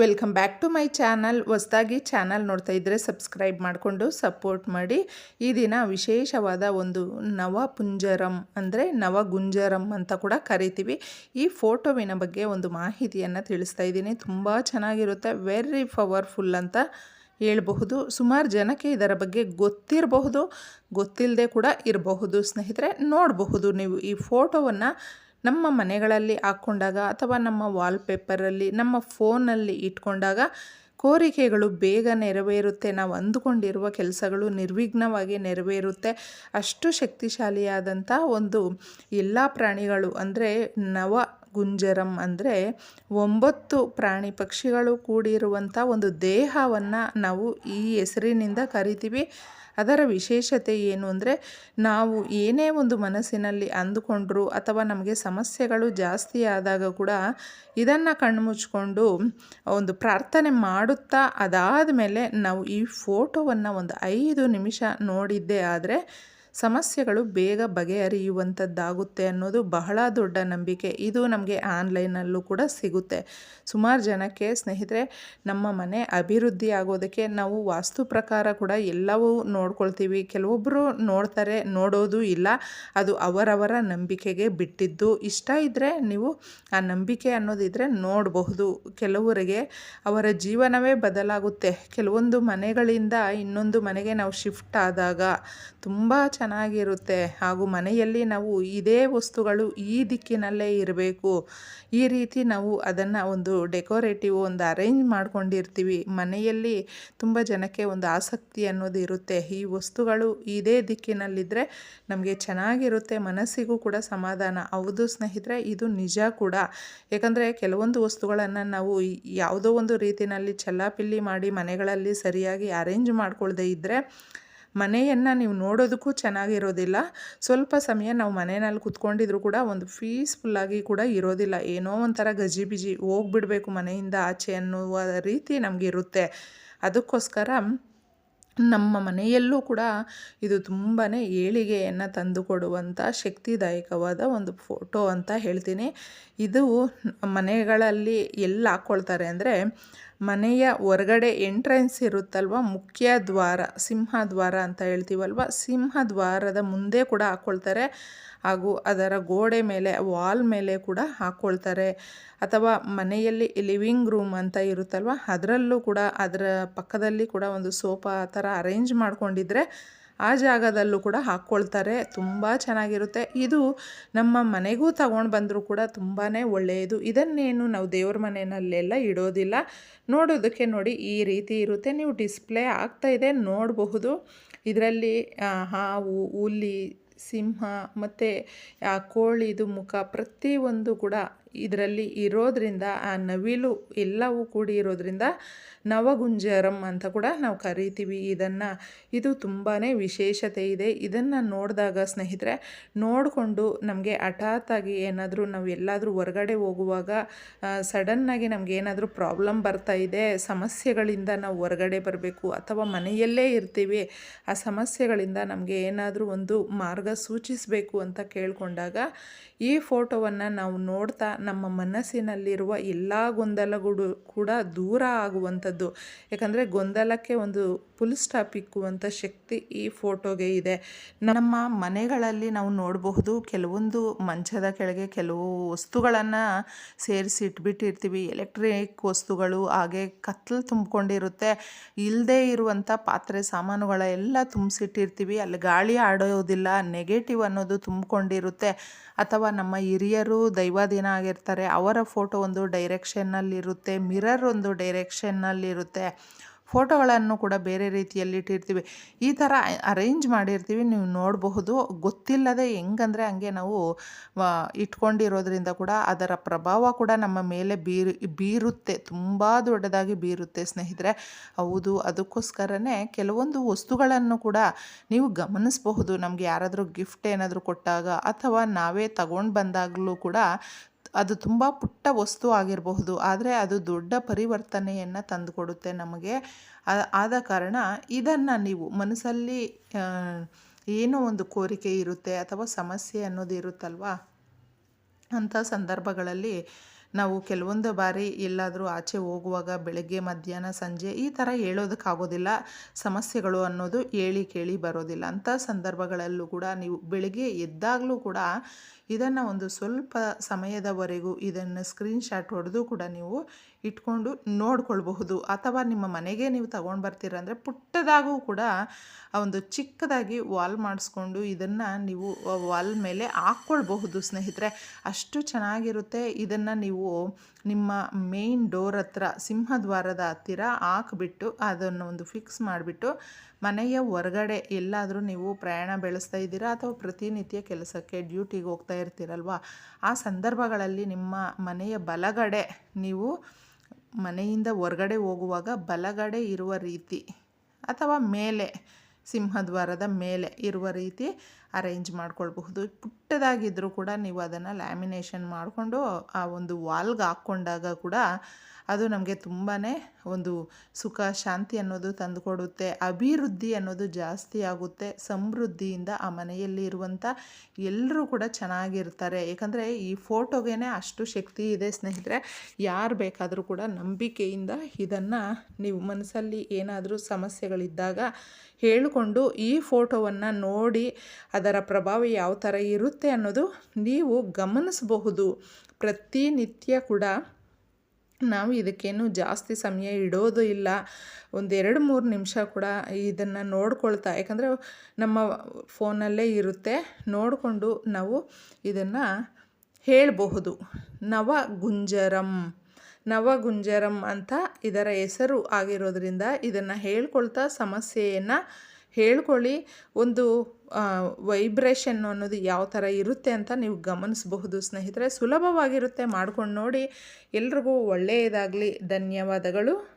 Welcome back to my channel. ಹೊಸದಾಗಿ channel ನೋಡ್ತಾ ಇದ್ದರೆ ಸಬ್ಸ್ಕ್ರೈಬ್ ಮಾಡಿಕೊಂಡು ಸಪೋರ್ಟ್ ಮಾಡಿ. ಈ ದಿನ ವಿಶೇಷವಾದ ಒಂದು ನವಪುಂಜರಂ ಅಂದರೆ ನವಗುಂಜರಂ ಅಂತ ಕೂಡ ಕರಿತೀವಿ. ಈ ಫೋಟೋವಿನ ಬಗ್ಗೆ ಒಂದು ಮಾಹಿತಿಯನ್ನು ತಿಳಿಸ್ತಾ ಇದ್ದೀನಿ. ತುಂಬ ಚೆನ್ನಾಗಿರುತ್ತೆ. ವೆರಿ ಪವರ್ಫುಲ್ ಅಂತ ಹೇಳಬಹುದು. ಸುಮಾರು ಜನಕ್ಕೆ ಇದರ ಬಗ್ಗೆ ಗೊತ್ತಿರಬಹುದು. ಗೊತ್ತಿಲ್ಲದೆ ಕೂಡ ಇರಬಹುದು. ಸ್ನೇಹಿತರೆ, ನೋಡಬಹುದು ನೀವು ಈ ಫೋಟೋವನ್ನು. ನಮ್ಮ ಮನೆಗಳಲ್ಲಿ ಹಾಕ್ಕೊಂಡಾಗ ಅಥವಾ ನಮ್ಮ ವಾಲ್ಪೇಪರಲ್ಲಿ ನಮ್ಮ ಫೋನಲ್ಲಿ ಇಟ್ಕೊಂಡಾಗ ಕೋರಿಕೆಗಳು ಬೇಗ ನೆರವೇರುತ್ತೆ. ನಾವು ಅಂದುಕೊಂಡಿರುವ ಕೆಲಸಗಳು ನಿರ್ವಿಘ್ನವಾಗಿ ನೆರವೇರುತ್ತೆ. ಅಷ್ಟು ಶಕ್ತಿಶಾಲಿಯಾದಂಥ ಒಂದು ಎಲ್ಲ ಪ್ರಾಣಿಗಳು ಅಂದರೆ ನವ ಗುಂಜರಂ ಅಂದರೆ ಒಂಬತ್ತು ಪ್ರಾಣಿ ಪಕ್ಷಿಗಳು ಕೂಡಿರುವಂಥ ಒಂದು ದೇಹವನ್ನು ನಾವು ಈ ಹೆಸರಿನಿಂದ ಕರಿತೀವಿ. ಅದರ ವಿಶೇಷತೆ ಏನು ಅಂದರೆ ನಾವು ಏನೇ ಒಂದು ಮನಸ್ಸಿನಲ್ಲಿ ಅಂದುಕೊಂಡ್ರು ಅಥವಾ ನಮಗೆ ಸಮಸ್ಯೆಗಳು ಜಾಸ್ತಿ ಆದಾಗ ಕೂಡ ಇದನ್ನು ಕಣ್ಮುಚ್ಕೊಂಡು ಒಂದು ಪ್ರಾರ್ಥನೆ ಮಾಡುತ್ತಾ ಅದಾದ ಮೇಲೆ ನಾವು ಈ ಫೋಟೋವನ್ನು ಒಂದು ಐದು ನಿಮಿಷ ನೋಡಿದ್ದೇ ಆದರೆ ಸಮಸ್ಯೆಗಳು ಬೇಗ ಬಗೆಹರಿಯುವಂಥದ್ದಾಗುತ್ತೆ ಅನ್ನೋದು ಬಹಳ ದೊಡ್ಡ ನಂಬಿಕೆ. ಇದು ನಮಗೆ ಆನ್ಲೈನಲ್ಲೂ ಕೂಡ ಸಿಗುತ್ತೆ. ಸುಮಾರು ಜನಕ್ಕೆ ಸ್ನೇಹಿತರೆ, ನಮ್ಮ ಮನೆ ಅಭಿವೃದ್ಧಿ ಆಗೋದಕ್ಕೆ ನಾವು ವಾಸ್ತು ಪ್ರಕಾರ ಕೂಡ ಎಲ್ಲವೂ ನೋಡ್ಕೊಳ್ತೀವಿ. ಕೆಲವೊಬ್ಬರು ನೋಡ್ತಾರೆ, ನೋಡೋದು ಇಲ್ಲ. ಅದು ಅವರವರ ನಂಬಿಕೆಗೆ ಬಿಟ್ಟಿದ್ದು. ಇಷ್ಟ ಇದ್ದರೆ ನೀವು ಆ ನಂಬಿಕೆ ಅನ್ನೋದಿದ್ರೆ ನೋಡಬಹುದು. ಕೆಲವರಿಗೆ ಅವರ ಜೀವನವೇ ಬದಲಾಗುತ್ತೆ. ಕೆಲವೊಂದು ಮನೆಗಳಿಂದ ಇನ್ನೊಂದು ಮನೆಗೆ ನಾವು ಶಿಫ್ಟ್ ಆದಾಗ ತುಂಬ ಚೆನ್ನಾಗಿರುತ್ತೆ. ಹಾಗೂ ಮನೆಯಲ್ಲಿ ನಾವು ಇದೇ ವಸ್ತುಗಳು ಈ ದಿಕ್ಕಿನಲ್ಲೇ ಇರಬೇಕು. ಈ ರೀತಿ ನಾವು ಅದನ್ನು ಒಂದು ಡೆಕೋರೇಟಿವ್ ಒಂದು ಅರೇಂಜ್ ಮಾಡ್ಕೊಂಡಿರ್ತೀವಿ. ಮನೆಯಲ್ಲಿ ತುಂಬ ಜನಕ್ಕೆ ಒಂದು ಆಸಕ್ತಿ ಅನ್ನೋದು ಇರುತ್ತೆ. ಈ ವಸ್ತುಗಳು ಇದೇ ದಿಕ್ಕಿನಲ್ಲಿದ್ದರೆ ನಮಗೆ ಚೆನ್ನಾಗಿರುತ್ತೆ. ಮನಸ್ಸಿಗೂ ಕೂಡ ಸಮಾಧಾನ. ಹೌದು ಸ್ನೇಹಿತರೆ, ಇದು ನಿಜ ಕೂಡ. ಯಾಕಂದರೆ ಕೆಲವೊಂದು ವಸ್ತುಗಳನ್ನು ನಾವು ಯಾವುದೋ ಒಂದು ರೀತಿಯಲ್ಲಿ ಚೆಲ್ಲಾಪಿಲ್ಲಿ ಮಾಡಿ ಮನೆಗಳಲ್ಲಿ ಸರಿಯಾಗಿ ಅರೇಂಜ್ ಮಾಡಿಕೊಳ್ಳದೆ ಇದ್ದರೆ ಮನೆಯನ್ನು ನೀವು ನೋಡೋದಕ್ಕೂ ಚೆನ್ನಾಗಿರೋದಿಲ್ಲ. ಸ್ವಲ್ಪ ಸಮಯ ನಾವು ಮನೆಯಲ್ಲಿ ಕುತ್ಕೊಂಡಿದ್ರು ಕೂಡ ಒಂದು ಪೀಸ್ಫುಲ್ಲಾಗಿ ಕೂಡ ಇರೋದಿಲ್ಲ. ಏನೋ ಒಂಥರ ಗಜಿಬಿಜಿ ಹೋಗ್ಬಿಡಬೇಕು ಮನೆಯಿಂದ ಆಚೆ ಅನ್ನುವ ರೀತಿ ನಮಗಿರುತ್ತೆ ಅದಕ್ಕೋಸ್ಕರ ನಮ್ಮ ಮನೆಯಲ್ಲೂ ಕೂಡ ಇದು ತುಂಬಾ ಏಳಿಗೆಯನ್ನು ತಂದುಕೊಡುವಂಥ ಶಕ್ತಿದಾಯಕವಾದ ಒಂದು ಫೋಟೋ ಅಂತ ಹೇಳ್ತೀನಿ. ಇದು ಮನೆಗಳಲ್ಲಿ ಎಲ್ಲಿ ಹಾಕ್ಕೊಳ್ತಾರೆ ಅಂದರೆ ಮನೆಯ ಹೊರಗಡೆ ಎಂಟ್ರೆನ್ಸ್ ಇರುತ್ತಲ್ವ? ಮುಖ್ಯ ದ್ವಾರ ಸಿಂಹದ್ವಾರ ಅಂತ ಹೇಳ್ತೀವಲ್ವ? ಸಿಂಹದ್ವಾರದ ಮುಂದೆ ಕೂಡ ಹಾಕ್ಕೊಳ್ತಾರೆ ಹಾಗೂ ಅದರ ಗೋಡೆ ಮೇಲೆ ವಾಲ್ ಮೇಲೆ ಕೂಡ ಹಾಕ್ಕೊಳ್ತಾರೆ ಅಥವಾ ಮನೆಯಲ್ಲಿ ಲಿವಿಂಗ್ ರೂಮ್ ಅಂತ ಇರುತ್ತಲ್ವ? ಅದರಲ್ಲೂ ಕೂಡ, ಅದರ ಪಕ್ಕದಲ್ಲಿ ಕೂಡ ಒಂದು ಸೋಫಾ ಆ ಥರ ಅರೇಂಜ್ ಮಾಡ್ಕೊಂಡಿದ್ರೆ ಆ ಜಾಗದಲ್ಲೂ ಕೂಡ ಹಾಕ್ಕೊಳ್ತಾರೆ. ತುಂಬ ಚೆನ್ನಾಗಿರುತ್ತೆ. ಇದು ನಮ್ಮ ಮನೆಗೂ ತಗೊಂಡು ಬಂದರೂ ಕೂಡ ತುಂಬಾ ಒಳ್ಳೆಯದು ಇದನ್ನೇನು ನಾವು ದೇವ್ರ ಮನೆಯಲ್ಲೆಲ್ಲ ಇಡೋದಿಲ್ಲ. ನೋಡೋದಕ್ಕೆ ನೋಡಿ ಈ ರೀತಿ ಇರುತ್ತೆ. ನೀವು ಡಿಸ್ಪ್ಲೇ ಆಗ್ತಾಯಿದೆ ನೋಡಬಹುದು. ಇದರಲ್ಲಿ ಹಾವು, ಹುಲಿ, ಸಿಂಹ ಮತ್ತು ಕೋಳಿದು ಮುಖ ಪ್ರತಿಯೊಂದು ಕೂಡ ಇದರಲ್ಲಿ ಇರೋದರಿಂದ, ಆ ನವಿಲು ಎಲ್ಲವೂ ಕೂಡಿ ಇರೋದರಿಂದ ನವಗುಂಜರಂ ಅಂತ ಕೂಡ ನಾವು ಕರಿತೀವಿ. ಇದನ್ನು ಇದು ತುಂಬಾ ವಿಶೇಷತೆ ಇದೆ. ಇದನ್ನು ನೋಡಿದಾಗ ಸ್ನೇಹಿತರೆ, ನೋಡಿಕೊಂಡು ನಮಗೆ ಹಠಾತ್ತಾಗಿ ಏನಾದರೂ ನಾವು ಎಲ್ಲಾದರೂ ಹೊರಗಡೆ ಹೋಗುವಾಗ ಸಡನ್ನಾಗಿ ನಮಗೆ ಏನಾದರೂ ಪ್ರಾಬ್ಲಮ್ ಬರ್ತಾ ಇದೆ, ಸಮಸ್ಯೆಗಳಿಂದ ನಾವು ಹೊರಗಡೆ ಬರಬೇಕು ಅಥವಾ ಮನೆಯಲ್ಲೇ ಇರ್ತೀವಿ, ಆ ಸಮಸ್ಯೆಗಳಿಂದ ನಮಗೆ ಏನಾದರೂ ಒಂದು ಮಾರ್ಗ ಸೂಚಿಸಬೇಕು ಅಂತ ಕೇಳಿಕೊಂಡಾಗ ಈ ಫೋಟೋವನ್ನು ನಾವು ನೋಡ್ತಾ ನಮ್ಮ ಮನಸ್ಸಿನಲ್ಲಿರುವ ಎಲ್ಲ ಗೊಂದಲಗಳು ಕೂಡ ದೂರ ಆಗುವಂಥದ್ದು. ಯಾಕಂದರೆ ಗೊಂದಲಕ್ಕೆ ಒಂದು ಫುಲ್ ಸ್ಟಾಪ್ ಇಕ್ಕುವಂಥ ಶಕ್ತಿ ಈ ಫೋಟೋಗೆ ಇದೆ. ನಮ್ಮ ಮನೆಗಳಲ್ಲಿ ನಾವು ನೋಡಬಹುದು, ಕೆಲವೊಂದು ಮಂಚದ ಕೆಳಗೆ ಕೆಲವು ವಸ್ತುಗಳನ್ನು ಸೇರಿಸಿ ಇಟ್ಬಿಟ್ಟಿರ್ತೀವಿ. ಎಲೆಕ್ಟ್ರಿಕ್ ವಸ್ತುಗಳು, ಹಾಗೆ ಕತ್ತಲು ತುಂಬಿಕೊಂಡಿರುತ್ತೆ. ಇಲ್ಲದೇ ಇರುವಂಥ ಪಾತ್ರೆ, ಸಾಮಾನುಗಳ ಎಲ್ಲ ತುಂಬಿಸಿಟ್ಟಿರ್ತೀವಿ. ಅಲ್ಲಿ ಗಾಳಿ ಆಡೋದಿಲ್ಲ ನೆಗೆಟಿವ್ ಅನ್ನೋದು ತುಂಬಿಕೊಂಡಿರುತ್ತೆ. ಅಥವಾ ನಮ್ಮ ಹಿರಿಯರು ದೈವಾಧೀನ ಆಗಿರ್ತಾರೆ ಅವರ ಫೋಟೋ ಒಂದು ಡೈರೆಕ್ಷನ್ನಲ್ಲಿರುತ್ತೆ, ಮಿರರ್ ಒಂದು ಡೈರೆಕ್ಷನ್ನಲ್ಲಿರುತ್ತೆ. ಫೋಟೋಗಳನ್ನು ಕೂಡ ಬೇರೆ ರೀತಿಯಲ್ಲಿ ಇಟ್ಟಿರ್ತೀವಿ. ಈ ಥರ ಅರೇಂಜ್ ಮಾಡಿರ್ತೀವಿ, ನೀವು ನೋಡಬಹುದು. ಗೊತ್ತಿಲ್ಲದೆ ಹೆಂಗಂದರೆ ಹಂಗೆ ನಾವು ಇಟ್ಕೊಂಡಿರೋದ್ರಿಂದ ಕೂಡ ಅದರ ಪ್ರಭಾವ ಕೂಡ ನಮ್ಮ ಮೇಲೆ ಬೀರು, ಬೀರುತ್ತೆ. ತುಂಬ ದೊಡ್ಡದಾಗಿ ಬೀರುತ್ತೆ ಸ್ನೇಹಿತರೆ. ಹೌದು, ಅದಕ್ಕೋಸ್ಕರನೇ ಕೆಲವೊಂದು ವಸ್ತುಗಳನ್ನು ಕೂಡ ನೀವು ಗಮನಿಸಬಹುದು. ನಮಗೆ ಯಾರಾದರೂ ಗಿಫ್ಟ್ ಏನಾದರೂ ಕೊಟ್ಟಾಗ ಅಥವಾ ನಾವೇ ತಗೊಂಡು ಬಂದಾಗಲೂ ಕೂಡ ಅದು ತುಂಬ ಪುಟ್ಟ ವಸ್ತು ಆಗಿರಬಹುದು. ಆದರೆ ಅದು ದೊಡ್ಡ ಪರಿವರ್ತನೆಯನ್ನು ತಂದುಕೊಡುತ್ತೆ ನಮಗೆ. ಆದ ಕಾರಣ ಇದನ್ನು ನೀವು ಮನಸ್ಸಲ್ಲಿ ಏನೋ ಒಂದು ಕೋರಿಕೆ ಇರುತ್ತೆ ಅಥವಾ ಸಮಸ್ಯೆ ಅನ್ನೋದು ಇರುತ್ತಲ್ವಾ? ಅಂಥ ಸಂದರ್ಭಗಳಲ್ಲಿ ನಾವು ಕೆಲವೊಂದು ಬಾರಿ ಎಲ್ಲಾದರೂ ಆಚೆ ಹೋಗುವಾಗ ಬೆಳಗ್ಗೆ, ಮಧ್ಯಾಹ್ನ, ಸಂಜೆ ಈ ಥರ ಹೇಳೋದಕ್ಕಾಗೋದಿಲ್ಲ. ಸಮಸ್ಯೆಗಳು ಅನ್ನೋದು ಹೇಳಿ ಕೇಳಿ ಬರೋದಿಲ್ಲ. ಅಂಥ ಸಂದರ್ಭಗಳಲ್ಲೂ ಕೂಡ ನೀವು ಬೆಳಗ್ಗೆ ಎದ್ದಾಗಲೂ ಕೂಡ ಇದನ್ನು ಒಂದು ಸ್ವಲ್ಪ ಸಮಯದವರೆಗೂ ಇದನ್ನು ಸ್ಕ್ರೀನ್ಶಾಟ್ ಹೊಡೆದು ಕೂಡ ನೀವು ಇಟ್ಕೊಂಡು ನೋಡ್ಕೊಳ್ಬಹುದು. ಅಥವಾ ನಿಮ್ಮ ಮನೆಗೆ ನೀವು ತಗೊಂಡು ಬರ್ತೀರ ಅಂದರೆ ಪುಟ್ಟದಾಗೂ ಕೂಡ ಒಂದು ಚಿಕ್ಕದಾಗಿ ವಾಲ್ ಮಾಡಿಸ್ಕೊಂಡು ಇದನ್ನು ನೀವು ವಾಲ್ ಮೇಲೆ ಹಾಕ್ಕೊಳ್ಬಹುದು ಸ್ನೇಹಿತರೆ. ಅಷ್ಟು ಚೆನ್ನಾಗಿರುತ್ತೆ. ಇದನ್ನು ನೀವು ನಿಮ್ಮ ಮೇನ್ ಡೋರ್ ಹತ್ರ, ಸಿಂಹದ್ವಾರದ ಹತ್ತಿರ ಹಾಕ್ಬಿಟ್ಟು ಅದನ್ನು ಒಂದು ಫಿಕ್ಸ್ ಮಾಡಿಬಿಟ್ಟು ಮನೆಯ ಹೊರಗಡೆ ಎಲ್ಲಾದರೂ ನೀವು ಪ್ರಯಾಣ ಬೆಳೆಸ್ತಾ ಇದ್ದೀರಾ ಅಥವಾ ಪ್ರತಿನಿತ್ಯ ಕೆಲಸಕ್ಕೆ ಡ್ಯೂಟಿಗೆ ಹೋಗ್ತಾ ಇರ್ತೀರಲ್ವ? ಆ ಸಂದರ್ಭಗಳಲ್ಲಿ ನಿಮ್ಮ ಮನೆಯ ಬಲಗಡೆ ನೀವು ಮನೆಯಿಂದ ಹೊರಗಡೆ ಹೋಗುವಾಗ ಬಲಗಡೆ ಇರುವ ರೀತಿ ಅಥವಾ ಮೇಲೆ, ಸಿಂಹದ್ವಾರದ ಮೇಲೆ ಇರುವ ರೀತಿ ಅರೇಂಜ್ ಮಾಡ್ಕೊಳ್ಬಹುದು. ಪುಟ್ಟದಾಗಿದ್ದರೂ ಕೂಡ ನೀವು ಅದನ್ನು ಲ್ಯಾಮಿನೇಷನ್ ಮಾಡಿಕೊಂಡು ಆ ಒಂದು ವಾಲ್ಗೆ ಹಾಕ್ಕೊಂಡಾಗ ಕೂಡ ಅದು ನಮಗೆ ತುಂಬಾ ಒಂದು ಸುಖ, ಶಾಂತಿ ಅನ್ನೋದು ತಂದುಕೊಡುತ್ತೆ. ಅಭಿವೃದ್ಧಿ ಅನ್ನೋದು ಜಾಸ್ತಿ ಆಗುತ್ತೆ. ಸಮೃದ್ಧಿಯಿಂದ ಆ ಮನೆಯಲ್ಲಿ ಇರುವಂಥ ಎಲ್ಲರೂ ಕೂಡ ಚೆನ್ನಾಗಿರ್ತಾರೆ. ಏಕೆಂದರೆ ಈ ಫೋಟೋಗೆ ಅಷ್ಟು ಶಕ್ತಿ ಇದೆ ಸ್ನೇಹಿತರೆ. ಯಾರು ಬೇಕಾದರೂ ಕೂಡ ನಂಬಿಕೆಯಿಂದ ಇದನ್ನು ನೀವು ಮನಸ್ಸಲ್ಲಿ ಏನಾದರೂ ಸಮಸ್ಯೆಗಳಿದ್ದಾಗ ಹೇಳಿಕೊಂಡು ಈ ಫೋಟೋವನ್ನು ನೋಡಿ ಅದರ ಪ್ರಭಾವ ಯಾವ ಥರ ಇರುತ್ತೆ ಅನ್ನೋದು ನೀವು ಗಮನಿಸಬಹುದು. ಪ್ರತಿನಿತ್ಯ ಕೂಡ ನಾವು ಇದಕ್ಕೇನು ಜಾಸ್ತಿ ಸಮಯ ಇಡೋದು ಇಲ್ಲ. ಒಂದು ಎರಡು ಮೂರು ನಿಮಿಷ ಕೂಡ ಇದನ್ನು ನೋಡ್ಕೊಳ್ತಾ, ಯಾಕಂದರೆ ನಮ್ಮ ಫೋನಲ್ಲೇ ಇರುತ್ತೆ. ನೋಡಿಕೊಂಡು ನಾವು ಇದನ್ನು ಹೇಳಬಹುದು. ನವ ಗುಂಜರಮ್ ನವ ಗುಂಜರಂ ಅಂತ ಇದರ ಹೆಸರು ಆಗಿರೋದ್ರಿಂದ ಇದನ್ನು ಹೇಳ್ಕೊಳ್ತಾ ಸಮಸ್ಯೆಯನ್ನು ಹೇಳ್ಕೊಳ್ಳಿ. ಒಂದು ವೈಬ್ರೇಷನ್ ಅನ್ನೋದು ಯಾವ ಥರ ಇರುತ್ತೆ ಅಂತ ನೀವು ಗಮನಿಸಬಹುದು. ಸ್ನೇಹಿತರೆ, ಸುಲಭವಾಗಿರುತ್ತೆ. ಮಾಡ್ಕೊಂಡು ನೋಡಿ. ಎಲ್ರಿಗೂ ಒಳ್ಳೆಯದಾಗಲಿ. ಧನ್ಯವಾದಗಳು.